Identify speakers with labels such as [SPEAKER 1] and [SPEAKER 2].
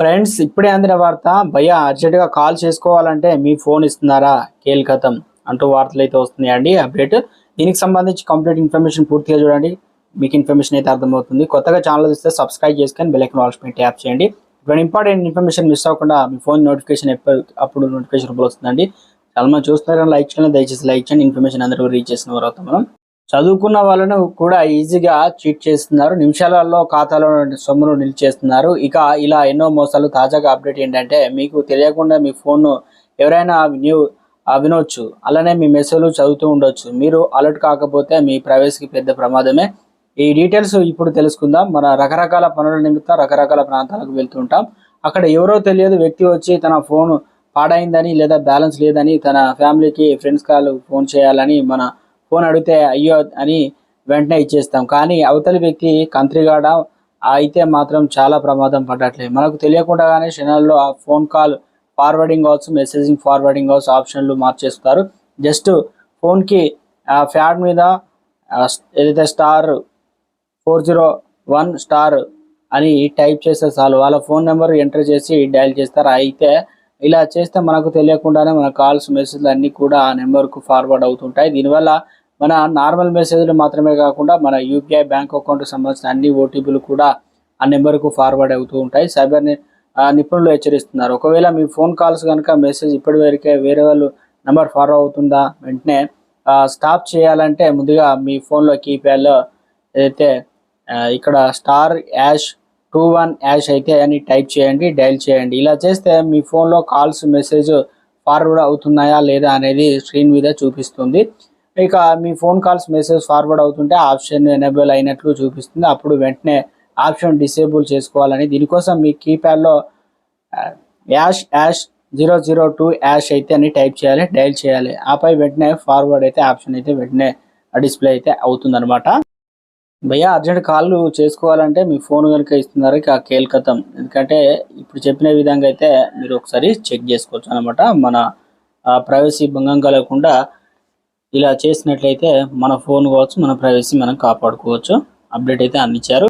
[SPEAKER 1] Friends ఇప్పుడే అందిన వార్త భయ అర్జెంటుగా కాల్ చేసుకోవాలంటే మీ ఫోన్ ఇస్తున్నారా? కేల్కతం అంటూ వార్తలు అయితే వస్తున్నాయండి అప్డేట్. దీనికి సంబంధించి కంప్లీట్ ఇన్ఫర్మేషన్ పూర్తిగా చూడండి. మీకు ఇన్ఫర్మేషన్ అయితే అర్థమవుతుంది. కొత్తగా ఛానల్ చూస్తే సబ్స్క్రైబ్ చేసుకొని బెల్ వాల్స్ పెట్టి ట్యాప్ చేయండి. ఇటువంటి ఇంపార్టెంట్ ఇన్ఫర్మేషన్ మిస్ అవ్వకుండా మీ ఫోన్ నోటిఫికేషన్ ఎప్పుడు అప్పుడు నోటిఫికేషన్ రూపంలో వస్తుందండి. చాలా మంది చూస్తున్నారు లైక్ చేయండి దయచేసి లైక్ చేయండి. ఇన్ఫర్మేషన్ అందరూ రీచ్ చేసిన వారు అవుతాం మనం. చదువుకున్న వాళ్ళను కూడా ఈజీగా చీట్ చేస్తున్నారు. నిమిషాలలో ఖాతాలో సొమ్మును నిలిచేస్తున్నారు ఇక ఇలా ఎన్నో మోసాలు తాజాగా అప్డేట్ ఏంటంటే మీకు తెలియకుండా మీ ఫోన్ ఎవరైనా న్యూ వినొచ్చు. అలానే మీ మెసేజ్లు చదువుతూ ఉండొచ్చు. మీరు అలర్ట్ కాకపోతే మీ ప్రైవసీకి పెద్ద ప్రమాదమే. ఈ డీటెయిల్స్ ఇప్పుడు తెలుసుకుందాం. మన రకరకాల పనుల నిమిత్తం రకరకాల ప్రాంతాలకు వెళ్తుంటాం అక్కడ ఎవరో తెలియదు వ్యక్తి వచ్చి తన ఫోన్ పాడైందని లేదా బ్యాలెన్స్ లేదని తన ఫ్యామిలీకి ఫ్రెండ్స్ కాల్ ఫోన్ చేయాలని మన ఫోన్ అడిగితే అయ్యో అని వెంటనే ఇచ్చేస్తాం. కానీ అవతలి వ్యక్తి కంత్రిగాడ అయితే మాత్రం చాలా ప్రమాదం పడట్లేదు మనకు తెలియకుండానే క్షణాల్లో ఆ ఫోన్ కాల్ ఫార్వర్డింగ్ కావచ్చు మెసేజింగ్ ఫార్వర్డింగ్ కావచ్చు ఆప్షన్లు మార్చేస్తారు. జస్ట్ ఫోన్కి ఆ ఫ్యాడ్ మీద ఏదైతే star four zero one star అని టైప్ చేస్తే చాలు. వాళ్ళ ఫోన్ నెంబర్ ఎంటర్ చేసి డయల్ చేస్తారు. అయితే ఇలా చేస్తే మనకు తెలియకుండానే మన కాల్స్ మెసేజ్లు అన్నీ కూడా ఆ నెంబర్కు ఫార్వర్డ్ అవుతుంటాయి. దీనివల్ల మన నార్మల్ మెసేజ్లు మాత్రమే కాకుండా మన యూపీఐ బ్యాంక్ అకౌంట్కి సంబంధించిన అన్ని ఓటీపీలు కూడా ఆ నెంబర్కు ఫార్వర్డ్ అవుతూ ఉంటాయి. సైబర్ నిపుణులు హెచ్చరిస్తున్నారు. ఒకవేళ మీ ఫోన్ కాల్స్ కనుక మెసేజ్ ఇప్పటి వరకే వేరే వాళ్ళు నెంబర్ ఫార్వర్డ్ అవుతుందా? వెంటనే స్టాప్ చేయాలంటే ముందుగా మీ ఫోన్లో కీప్యాడ్లో ఏదైతే ఇక్కడ star hash two one hash అయితే అని టైప్ చేయండి డైల్ చేయండి. ఇలా చేస్తే మీ ఫోన్లో కాల్స్ మెసేజ్ ఫార్వర్డ్ అవుతున్నాయా లేదా అనేది స్క్రీన్ మీద చూపిస్తుంది. ఇక మీ ఫోన్ కాల్స్ మెసేజ్ ఫార్వర్డ్ అవుతుంటే ఆప్షన్ ఎనేబుల్ అయినట్లు చూపిస్తుంది. అప్పుడు వెంటనే ఆప్షన్ డిసేబుల్ చేసుకోవాలని. దీనికోసం మీ కీప్యాడ్లో hash hash zero zero two hash అయితే అని టైప్ చేయాలి డైల్ చేయాలి. ఆపై వెంటనే ఫార్వర్డ్ అయితే ఆప్షన్ అయితే వెంటనే డిస్ప్లే అయితే అవుతుందన్నమాట. భయ్యా అర్జెంట్ కాల్ చేసుకోవాలంటే మీ ఫోన్ కనుక ఇస్తున్నారు ఇక కేల్కతం. ఎందుకంటే ఇప్పుడు చెప్పిన విధంగా అయితే మీరు ఒకసారి చెక్ చేసుకోవచ్చు అనమాట మన ప్రైవసీ భంగం కలగకుండా ఇలా చేసినట్లయితే మన ఫోన్ కావచ్చు మన ప్రైవసీ మనం కాపాడుకోవచ్చు. అప్డేట్ అయితే అందించారు